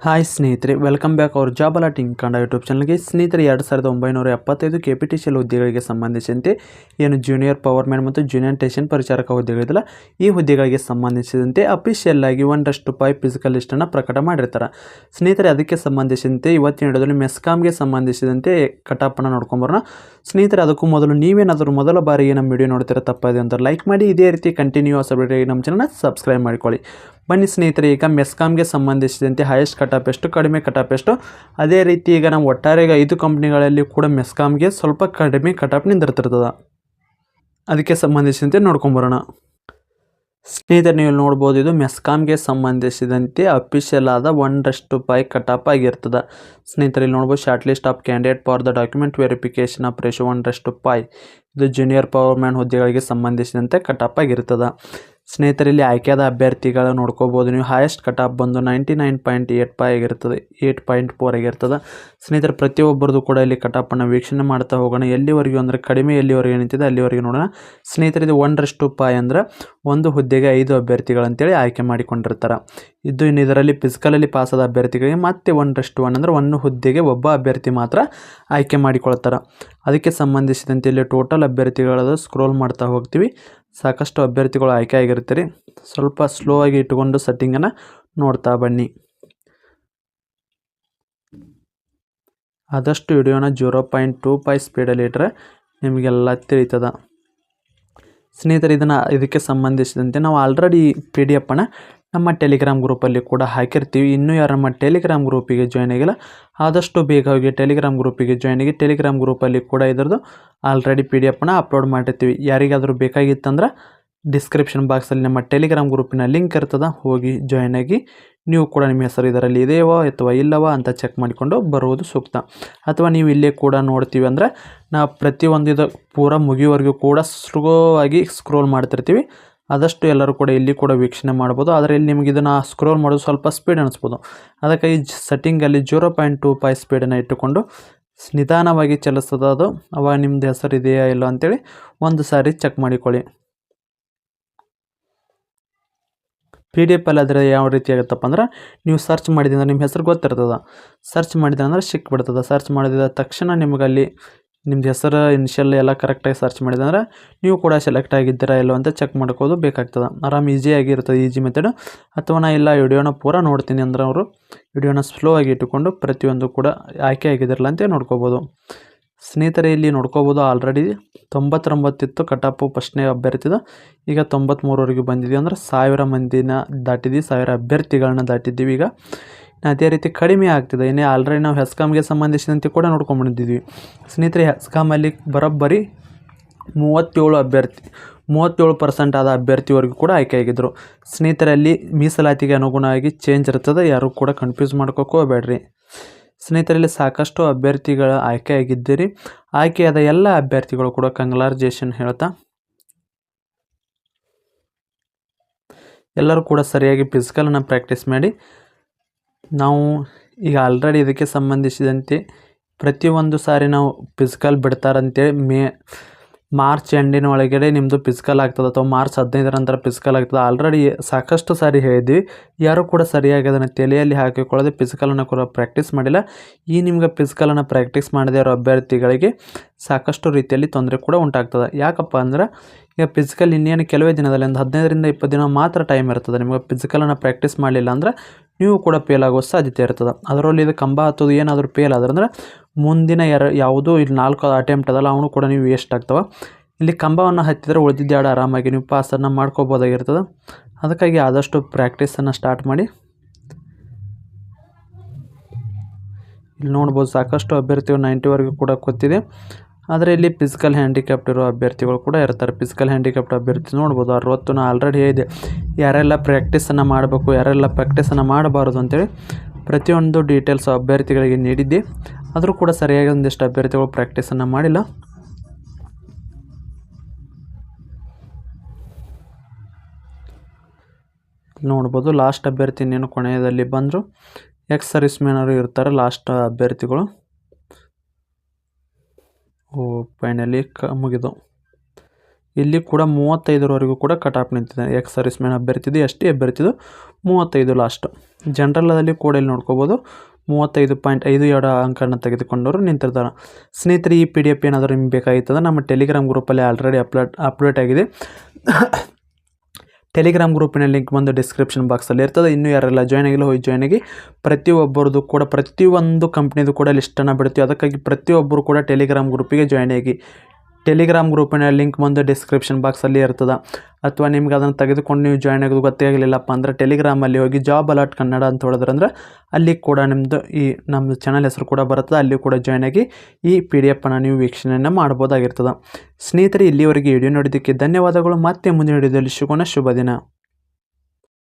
Hi ಸ್ನೇಹಿತರೆ. Welcome back ಅವ್ರ job alerting Kannada YouTube ಚಾನಲ್ಗೆ ಸ್ನೇಹಿತರೆ, ಎರಡು ಸಾವಿರದ ಒಂಬೈನೂರ ಎಪ್ಪತ್ತೈದು K P T C L ಹುದ್ದೆಗಳಿಗೆ ಸಂಬಂಧಿಸಿದಂತೆ ಏನು ಜೂನಿಯರ್ ಪವರ್ ಮ್ಯಾನ್ ಮತ್ತು ಜೂನಿಯರ್ ಟೇಷನ್ ಪರಿಚಾರಕ ಹುದ್ದೆಗಳಿದ್ದಲ್ಲ ಈ ಹುದ್ದೆಗಳಿಗೆ ಸಂಬಂಧಿಸಿದಂತೆ ಅಫಿಷಿಯಲ್ ಆಗಿ ಒಂದಷ್ಟು ಪೈ ಫಿಸಿಕಲ್ ಲಿಸ್ಟನ್ನು ಪ್ರಕಟ ಮಾಡಿರ್ತಾರೆ. ಸ್ನೇಹಿತರೆ, ಅದಕ್ಕೆ ಸಂಬಂಧಿಸಿದಂತೆ ಇವತ್ತಿನ ವಿಡಿಯೋದಲ್ಲಿ ಮೆಸ್ಕಾಮ್ಗೆ ಸಂಬಂಧಿಸಿದಂತೆ ಕಟಾಪನ್ನು ನೋಡ್ಕೊಂಬರೋಣ ಸ್ನೇಹಿತರೆ, ಅದಕ್ಕೂ ಮೊದಲು ನೀವೇನಾದರೂ ಮೊದಲ ಬಾರಿಗೆ ನಮ್ಮ ವಿಡಿಯೋ ನೋಡ್ತಿರೋ ತಪ್ಪದೆ ಅಂತ ಲೈಕ್ ಮಾಡಿ, ಇದೇ ರೀತಿ ಕಂಟಿನ್ಯೂಸ್ ಅಪ್ಡೇಟ್ ನಮ್ಮ ಚಾನಲ್ನ ಸಬ್ಸ್ಕ್ರೈಬ್ ಮಾಡ್ಕೊಳ್ಳಿ. ಬನ್ನಿ ಸ್ನೇಹಿತರೆ, ಈಗ ಮೆಸ್ಕಾಮ್ಗೆ ಸಂಬಂಧಿಸಿದಂತೆ ಹೈಯೆಸ್ಟ್ ಕಟಾಪ್ ಎಷ್ಟು, ಕಡಿಮೆ ಆಫ್ ಎಷ್ಟು? ಅದೇ ರೀತಿ ಈಗ ನಾವು ಒಟ್ಟಾರೆ ಐದು ಕಂಪ್ನಿಗಳಲ್ಲಿ ಕೂಡ ಮೆಸ್ಕಾಮ್ಗೆ ಸ್ವಲ್ಪ ಕಡಿಮೆ ಕಟಾಪ್ ನಿಂದಿರ್ತಿರ್ತದೆ ಅದಕ್ಕೆ ಸಂಬಂಧಿಸಿದಂತೆ ನೋಡ್ಕೊಂಬರೋಣ ಸ್ನೇಹಿತರೆ, ನೀವು ನೋಡ್ಬೋದು, ಇದು ಮೆಸ್ಕಾಮ್ಗೆ ಸಂಬಂಧಿಸಿದಂತೆ ಅಫಿಷಿಯಲ್ ಆದ ಒಂದಷ್ಟು ಪೈ ಕಟಾಪ್ ಆಗಿರ್ತದೆ. ಸ್ನೇಹಿತರೆ, ಇಲ್ಲಿ ನೋಡ್ಬೋದು short list of candidate for the document verification of ratio ಒಂದಷ್ಟು ಪೈ ಇದು ಜೂನಿಯರ್ ಪವರ್ ಮ್ಯಾನ್ ಹುದ್ದೆಗಳಿಗೆ ಸಂಬಂಧಿಸಿದಂತೆ ಕಟಾಪ್ ಆಗಿರ್ತದೆ. ಸ್ನೇಹಿತರೆ ಇಲ್ಲಿ ಆಯ್ಕೆಯಾದ ಅಭ್ಯರ್ಥಿಗಳ ನೋಡ್ಕೋಬೋದು. ನೀವು ಹೈಯೆಸ್ಟ್ ಕಟ್ ಆಫ್ ಬಂದು ninety nine point eight five ಆಗಿರ್ತದೆ ಏಟ್ ಪಾಯಿಂಟ್ ಫೋರ್ ಆಗಿರ್ತದೆ. ಸ್ನೇಹಿತರೆ, ಪ್ರತಿಯೊಬ್ಬರದು ಕೂಡ ಇಲ್ಲಿ ಕಟ್ ಕಟಾಪನ್ನು ವೀಕ್ಷಣೆ ಮಾಡ್ತಾ ಹೋಗೋಣ. ಎಲ್ಲಿವರೆಗೂ ಅಂದರೆ ಕಡಿಮೆ ಎಲ್ಲಿವರೆಗೆ ನಿಂತಿದೆ ಅಲ್ಲಿವರೆಗೆ ನೋಡೋಣ. ಸ್ನೇಹಿತರೆ ಇದು ಒಂದರಷ್ಟು ಪಾಯ್ ಅಂದ್ರೆ ಒಂದು ಹುದ್ದೆಗೆ ಐದು ಅಭ್ಯರ್ಥಿಗಳಂತೇಳಿ ಆಯ್ಕೆ ಮಾಡಿಕೊಂಡಿರ್ತಾರೆ. ಇದು ಇನ್ನು ಇದರಲ್ಲಿ ಫಿಸಿಕಲಲ್ಲಿ ಪಾಸಾದ ಅಭ್ಯರ್ಥಿಗಳಿಗೆ ಮತ್ತೆ ಒಂದರಷ್ಟು ಒನ್ ಅಂದರೆ ಒಂದು ಹುದ್ದೆಗೆ ಒಬ್ಬ ಅಭ್ಯರ್ಥಿ ಮಾತ್ರ ಆಯ್ಕೆ ಮಾಡಿಕೊಳ್ತಾರೆ. ಅದಕ್ಕೆ ಸಂಬಂಧಿಸಿದಂತೆ ಇಲ್ಲಿ ಟೋಟಲ್ ಅಭ್ಯರ್ಥಿಗಳದ ಸ್ಕ್ರೋಲ್ ಮಾಡ್ತಾ ಹೋಗ್ತೀವಿ. ಸಾಕಷ್ಟು ಅಭ್ಯರ್ಥಿಗಳು ಆಯ್ಕೆ ಆಗಿರ್ತೀರಿ ಸ್ವಲ್ಪ ಸ್ಲೋ ಆಗಿ ಇಟ್ಟುಕೊಂಡು ಸೆಟ್ಟಿಂಗನ್ನು ನೋಡ್ತಾ ಬನ್ನಿ. ಆದಷ್ಟು ವಿಡಿಯೋನ ಜೀರೋ ಪಾಯಿಂಟ್ ಟೂ ಫೈ ಸ್ಪೀಡಲ್ಲಿ ಇಟ್ಟರೆ ನಿಮಗೆಲ್ಲ ತಿಳಿತದ. ಸ್ನೇಹಿತರೆ, ಇದನ್ನು ಇದಕ್ಕೆ ಸಂಬಂಧಿಸಿದಂತೆ ನಾವು ಆಲ್ರೆಡಿ ಪಿ ಡಿ ಎಫನ್ನು ನಮ್ಮ ಟೆಲಿಗ್ರಾಮ್ ಗ್ರೂಪಲ್ಲಿ ಕೂಡ ಹಾಕಿರ್ತೀವಿ. ಇನ್ನೂ ಯಾರು ನಮ್ಮ ಟೆಲಿಗ್ರಾಮ್ ಗ್ರೂಪಿಗೆ ಜಾಯ್ನ್ ಆಗಿಲ್ಲ, ಆದಷ್ಟು ಬೇಗ ಹೋಗಿ ಟೆಲಿಗ್ರಾಮ್ ಗ್ರೂಪಿಗೆ ಜಾಯ್ನ್ ಆಗಿ ಟೆಲಿಗ್ರಾಮ್ ಗ್ರೂಪಲ್ಲಿ ಕೂಡ ಇದ್ರದ್ದು ಆಲ್ರೆಡಿ ಪಿ ಡಿ ಎಫ್ನ ಅಪ್ಲೋಡ್ ಮಾಡಿರ್ತೀವಿ ಯಾರಿಗಾದರೂ ಬೇಕಾಗಿತ್ತಂದ್ರೆ ಡಿಸ್ಕ್ರಿಪ್ಷನ್ ಬಾಕ್ಸಲ್ಲಿ ನಮ್ಮ ಟೆಲಿಗ್ರಾಮ್ ಗ್ರೂಪಿನ ಲಿಂಕ್ ಇರ್ತದೆ, ಹೋಗಿ ಜಾಯ್ನ್ ಆಗಿ ನೀವು ಕೂಡ ನಿಮ್ಮ ಹೆಸರು ಇದರಲ್ಲಿ ಇದೆಯೋ ಅಥವಾ ಇಲ್ಲವೋ ಅಂತ ಚೆಕ್ ಮಾಡಿಕೊಂಡು ಬರುವುದು ಸೂಕ್ತ. ಅಥವಾ ನೀವು ಇಲ್ಲೇ ಕೂಡ ನೋಡ್ತೀವಿ ಅಂದರೆ ನಾವು ಪ್ರತಿಯೊಂದು ಪೂರ ಮುಗಿಯುವವರೆಗೂ ಕೂಡ ಸ್ಲೋ ಆಗಿ ಸ್ಕ್ರೋಲ್ ಮಾಡ್ತಿರ್ತೀವಿ. ಆದಷ್ಟು ಎಲ್ಲರೂ ಕೂಡ ಇಲ್ಲಿ ಕೂಡ ವೀಕ್ಷಣೆ ಮಾಡ್ಬೋದು. ಆದರೆ ಇಲ್ಲಿ ನಿಮಗೆ ಇದನ್ನು ಸ್ಕ್ರೋಲ್ ಮಾಡೋದು ಸ್ವಲ್ಪ ಸ್ಪೀಡ್ ಅನಿಸ್ಬೋದು. ಅದಕ್ಕಾಗಿ ಸೆಟ್ಟಿಂಗಲ್ಲಿ ಜೀರೋ ಪಾಯಿಂಟ್ ಟು ಫೈ ಸ್ಪೀಡನ್ನು ಇಟ್ಟುಕೊಂಡು ನಿಧಾನವಾಗಿ ಚಲಿಸ್ತದೆ ಅದು. ಅವಾಗ ನಿಮ್ಮದು ಹೆಸರು ಇದೆಯಾ ಇಲ್ಲ ಅಂತೇಳಿ ಒಂದು ಸಾರಿ ಚೆಕ್ ಮಾಡಿಕೊಳ್ಳಿ. ಪಿ ಡಿ ಎಫ್ ಅಲ್ಲಿ ಆದರೆ ಯಾವ ರೀತಿ ಆಗುತ್ತಪ್ಪ ಅಂದ್ರೆ ನೀವು ಸರ್ಚ್ ಮಾಡಿದ್ರೆ ನಿಮ್ಮ ಹೆಸರು ಗೊತ್ತಿರ್ತದೆ. ಸರ್ಚ್ ಮಾಡಿದ್ರೆ ಅಂದ್ರೆ ಸಿಕ್ಬಿಡ್ತದೆ. ಸರ್ಚ್ ಮಾಡಿದ ತಕ್ಷಣ ನಿಮಗೆ ಅಲ್ಲಿ ನಿಮ್ದು ಹೆಸರು ಇನಿಷಿಯಲ್ ಎಲ್ಲ ಕರೆಕ್ಟಾಗಿ ಸರ್ಚ್ ಅಂದ್ರೆ ನೀವು ಕೂಡ ಸೆಲೆಕ್ಟ್ ಆಗಿದ್ದೀರಾ ಇಲ್ಲೋ ಅಂತ ಚೆಕ್ ಮಾಡ್ಕೋದು ಬೇಕಾಗ್ತದೆ. ಆರಾಮ್ ಈಸಿಯಾಗಿರ್ತದೆ ಈಜಿ ಮೆಥಡ್ ಅಥವಾ ನಾ ಇಲ್ಲ ವಿಡಿಯೋನ ಪೂರ ನೋಡ್ತೀನಿ ಅಂದ್ರೆ ಅವರು ವಿಡಿಯೋನ ಸ್ಲೋ ಆಗಿ ಇಟ್ಟುಕೊಂಡು ಪ್ರತಿಯೊಂದು ಕೂಡ ಆಯ್ಕೆ ಆಗಿದ್ದಿರಲ್ಲ ಅಂತ ನೋಡ್ಕೋಬೋದು. ಸ್ನೇಹಿತರೆ, ಇಲ್ಲಿ ನೋಡ್ಕೋಬೋದು ಆಲ್ರೆಡಿ ತೊಂಬತ್ತೊಂಬತ್ತಿತ್ತು ಕಟಾಪು ಫಸ್ಟ್ನೇ ಅಭ್ಯರ್ಥಿದ ಈಗ ತೊಂಬತ್ತ್ಮೂರವರೆಗೆ ಬಂದಿದ್ದೀವಿ ಅಂದ್ರೆ ಸಾವಿರ ಮಂದಿನ ದಾಟಿದ್ದೀವಿ ಸಾವಿರ ಅಭ್ಯರ್ಥಿಗಳನ್ನ ದಾಟಿದ್ದೀವಿ ಈಗ. ಅದೇ ರೀತಿ ಕಡಿಮೆ ಆಗ್ತಿದೆ. ಇನ್ನೇ ಆಲ್ರೆಡಿ ನಾವು ಹೆಸ್ಕಾಮ್ಗೆ ಸಂಬಂಧಿಸಿದಂತೆ ಕೂಡ ನೋಡ್ಕೊಂಡ್ಬಂದಿದ್ವಿ. ಸ್ನೇಹಿತರೆ ಹೆಸ್ಕಾಮಲ್ಲಿ ಬರೋಬ್ಬರಿ ಮೂವತ್ತೇಳು ಅಭ್ಯರ್ಥಿ, ಮೂವತ್ತೇಳು ಪರ್ಸೆಂಟ್ ಆದ ಅಭ್ಯರ್ಥಿವರೆಗೂ ಕೂಡ ಆಯ್ಕೆಯಾಗಿದ್ದರು ಸ್ನೇಹಿತರಲ್ಲಿ ಮೀಸಲಾತಿಗೆ ಅನುಗುಣವಾಗಿ ಚೇಂಜ್ ಇರ್ತದೆ ಯಾರು ಕೂಡ ಕನ್ಫ್ಯೂಸ್ ಮಾಡ್ಕೋಕೋ ಹೋಗಬೇಡ್ರಿ ಸ್ನೇಹಿತರಲ್ಲಿ ಸಾಕಷ್ಟು ಅಭ್ಯರ್ಥಿಗಳ ಆಯ್ಕೆಯಾಗಿದ್ದೀರಿ ಆಯ್ಕೆಯಾದ ಎಲ್ಲ ಅಭ್ಯರ್ಥಿಗಳು ಕೂಡ ಕಂಗ್ಲಾರ್ಜೇಷನ್ ಹೇಳ್ತಾ. ಎಲ್ಲರೂ ಕೂಡ ಸರಿಯಾಗಿ ಫಿಸಿಕಲನ್ನು ಪ್ರಾಕ್ಟೀಸ್ ಮಾಡಿ. ನಾವು ಈಗ ಆಲ್ರೆಡಿ ಇದಕ್ಕೆ ಸಂಬಂಧಿಸಿದಂತೆ ಪ್ರತಿಯೊಂದು ಸಾರಿ ನಾವು ಫಿಸಿಕಲ್ ಬಿಡ್ತಾರಂತೇಳಿ ಮೇ ಮಾರ್ಚ್ ಎಂಡಿನ ಒಳಗಡೆ ನಿಮ್ಮದು ಫಿಸಿಕಲ್ ಆಗ್ತದೆ ಅಥವಾ ಮಾರ್ಚ್ ಹದಿನೈದರ ನಂತರ ಫಿಸಿಕಲ್ ಆಗ್ತದೆ. ಆಲ್ರೆಡಿ ಸಾಕಷ್ಟು ಸಾರಿ ಹೇಳಿದ್ವಿ. ಯಾರೂ ಕೂಡ ಸರಿಯಾಗಿ ಅದನ್ನು ತಲೆಯಲ್ಲಿ ಹಾಕಿಕೊಳ್ಳದೆ ಫಿಸಿಕಲನ್ನು ಕೂಡ ಪ್ರಾಕ್ಟೀಸ್ ಮಾಡಿಲ್ಲ. ಈ ನಿಮ್ಗೆ ಫಿಸಿಕಲನ್ನು ಪ್ರಾಕ್ಟೀಸ್ ಮಾಡದೇ ಇರೋ ಅಭ್ಯರ್ಥಿಗಳಿಗೆ ಸಾಕಷ್ಟು ರೀತಿಯಲ್ಲಿ ತೊಂದರೆ ಕೂಡ ಉಂಟಾಗ್ತದೆ. ಯಾಕಪ್ಪ ಅಂದ್ರೆ, ಈಗ ಫಿಸಿಕಲ್ ಇನ್ನೇನು ಕೆಲವೇ ದಿನದಲ್ಲಿ ಒಂದು ಹದಿನೈದರಿಂದ ಇಪ್ಪತ್ತು ದಿನ ಮಾತ್ರ ಟೈಮ್ ಇರ್ತದೆ. ನಿಮಗೆ ಫಿಸಿಕಲನ್ನು ಪ್ರಾಕ್ಟೀಸ್ ಮಾಡಲಿಲ್ಲ ಅಂದ್ರೆ ನೀವು ಕೂಡ ಫೇಲ್ ಆಗೋ ಸಾಧ್ಯತೆ ಇರ್ತದೆ. ಅದರಲ್ಲಿ ಇದು ಕಂಬ ಹತ್ತೋದು ಏನಾದರೂ ಫೇಲ್ ಆದ್ರೆ ಅಂದ್ರೆ ಮುಂದಿನ ಎರ ಯಾವುದೂ ಇಲ್ಲಿ ನಾಲ್ಕು ಅಟೆಂಪ್ಟ್ ಅದಲ್ಲ, ಅವನು ಕೂಡ ನೀವು ವೇಸ್ಟ್ ಆಗ್ತವೆ. ಇಲ್ಲಿ ಕಂಬವನ್ನು ಹತ್ತಿದ್ರೆ ಉಳಿದಿದ್ದೆ ಎರಡು ಆರಾಮಾಗಿ ನೀವು ಪಾಸನ್ನು ಮಾಡ್ಕೋಬೋದಾಗಿರ್ತದೆ. ಅದಕ್ಕಾಗಿ ಆದಷ್ಟು ಪ್ರಾಕ್ಟೀಸನ್ನು ಸ್ಟಾರ್ಟ್ ಮಾಡಿ. ಇಲ್ಲಿ ನೋಡ್ಬೋದು ಸಾಕಷ್ಟು ಅಭ್ಯರ್ಥಿಗಳು ನೈಂಟಿವರೆಗೂ ಕೂಡ ಗೊತ್ತಿದೆ ಆದರೆ ಇಲ್ಲಿ ಫಿಸಿಕಲ್ ಹ್ಯಾಂಡಿಕ್ಯಾಪ್ಟ್ ಇರೋ ಅಭ್ಯರ್ಥಿಗಳು ಕೂಡ ಇರ್ತಾರೆ. ಫಿಸಿಕಲ್ ಹ್ಯಾಂಡಿಕ್ಯಾಪ್ಟ್ ಅಭ್ಯರ್ಥಿ ನೋಡ್ಬೋದು, ಅರವತ್ತು ನಾ ಆಲ್ರೆಡಿ ಹೇಳಿದೆ. ಯಾರೆಲ್ಲ ಪ್ರಾಕ್ಟೀಸನ್ನು ಮಾಡಬೇಕು, ಯಾರೆಲ್ಲ ಪ್ರಾಕ್ಟೀಸನ್ನು ಮಾಡಬಾರ್ದು ಅಂತೇಳಿ ಪ್ರತಿಯೊಂದು ಡೀಟೇಲ್ಸ್ ಅಭ್ಯರ್ಥಿಗಳಿಗೆ ನೀಡಿದ್ದೆ. ಆದರೂ ಕೂಡ ಸರಿಯಾಗಿ ಒಂದಿಷ್ಟು ಅಭ್ಯರ್ಥಿಗಳು ಪ್ರಾಕ್ಟೀಸನ್ನು ಮಾಡಿಲ್ಲ. ನೋಡ್ಬೋದು ಲಾಸ್ಟ್ ಅಭ್ಯರ್ಥಿ ಇನ್ನೇನು ಕೊನೆಯದಲ್ಲಿ ಬಂದರು. ಎಕ್ಸ್ ಸರ್ವಿಸ್ ಮ್ಯಾನರು ಇರ್ತಾರೆ ಲಾಸ್ಟ್ ಅಭ್ಯರ್ಥಿಗಳು. ಫೈನಲಿ ಕ, ಮುಗಿದು. ಇಲ್ಲಿ ಕೂಡ ಮೂವತ್ತೈದರವರೆಗೂ ಕೂಡ ಕಟ್ ಆಫ್ ನಿಂತಿದೆ. ಎಕ್ಸ್ ಸರ್ವಿಸ್ ಮ್ಯಾನ್ ಅಭ್ಯರ್ಥಿದು ಎಸ್ ಟಿ ಅಭ್ಯರ್ಥಿದು ಮೂವತ್ತೈದು ಲಾಸ್ಟ್ ಜನರಲಲ್ಲಿ ಕೂಡ ಇಲ್ಲಿ ನೋಡ್ಕೋಬೋದು. ಮೂವತ್ತೈದು ಪಾಯಿಂಟ್ ಐದು ಎರಡು ಅಂಕನ ತೆಗೆದುಕೊಂಡವರು ನಿಂತಿರ್ತಾರೆ. ಸ್ನೇಹಿತರೆ, ಈ ಪಿ ಡಿ ಎಫ್ ಏನಾದರೂ ನಿಮ್ಗೆ ಬೇಕಾಗಿತ್ತಂದ್ರೆ ನಮ್ಮ ಟೆಲಿಗ್ರಾಮ್ ಗ್ರೂಪಲ್ಲಿ ಆಲ್ರೆಡಿ ಅಪ್ಲೋಡ್ ಅಪ್ಡೇಟ್ ಆಗಿದೆ. ಟೆಲಿಗ್ರಾಮ್ ಗ್ರೂಪಿನ ಲಿಂಕ್ ಬಂದು ಡಿಸ್ಕ್ರಿಪ್ಷನ್ ಬಾಕ್ಸಲ್ಲಿ ಇರ್ತದೆ. ಇನ್ನೂ ಯಾರೆಲ್ಲ ಜಾಯ್ನ್ ಆಗಿಲ್ಲ, ಹೋಗಿ ಜಾಯ್ನ್ ಆಗಿ. ಪ್ರತಿಯೊಬ್ಬರದು ಕೂಡ, ಪ್ರತಿಯೊಂದು ಕಂಪ್ನಿದು ಕೂಡ ಲಿಸ್ಟನ್ನು ಬಿಡ್ತೀವಿ. ಅದಕ್ಕಾಗಿ ಪ್ರತಿಯೊಬ್ಬರು ಕೂಡ ಟೆಲಿಗ್ರಾಮ್ ಗ್ರೂಪಿಗೆ ಜಾಯ್ನ್ ಆಗಿ. ಟೆಲಿಗ್ರಾಮ್ ಗ್ರೂಪಿನ ಲಿಂಕ್ ಬಂದು ಡಿಸ್ಕ್ರಿಪ್ಷನ್ ಬಾಕ್ಸಲ್ಲಿ ಇರ್ತದೆ. ಅಥವಾ ನಿಮ್ಗೆ ಅದನ್ನು ತೆಗೆದುಕೊಂಡು ನೀವು ಜಾಯ್ನ್ ಆಗೋದು ಗೊತ್ತೇ ಆಗಲಿಲ್ಲಪ್ಪ ಅಂದರೆ ಟೆಲಿಗ್ರಾಮಲ್ಲಿ ಹೋಗಿ ಜಾಬ್ ಅಲರ್ಟ್ ಕನ್ನಡ ಅಂತ ಹೇಳಿದ್ರಂದ್ರೆ ಅಲ್ಲಿ ಕೂಡ ನಿಮ್ಮದು ಈ ನಮ್ಮ ಚಾನಲ್ ಹೆಸರು ಕೂಡ ಬರ್ತದೆ ಅಲ್ಲಿ ಕೂಡ ಜಾಯ್ನ್ ಆಗಿ ಈ ಪಿ ಡಿ ಎಫನ್ನು ನೀವು ವೀಕ್ಷಣೆಯನ್ನು ಮಾಡ್ಬೋದಾಗಿರ್ತದೆ. ಸ್ನೇಹಿತರೆ, ಇಲ್ಲಿವರೆಗೆ ವಿಡಿಯೋ ನೋಡಿದ್ದಕ್ಕೆ ಧನ್ಯವಾದಗಳು. ಮತ್ತೆ ಮುಂದಿನ ವಿಡಿಯೋದಲ್ಲಿ ಸಿಗೋಣ. ಶುಭ ದಿನ.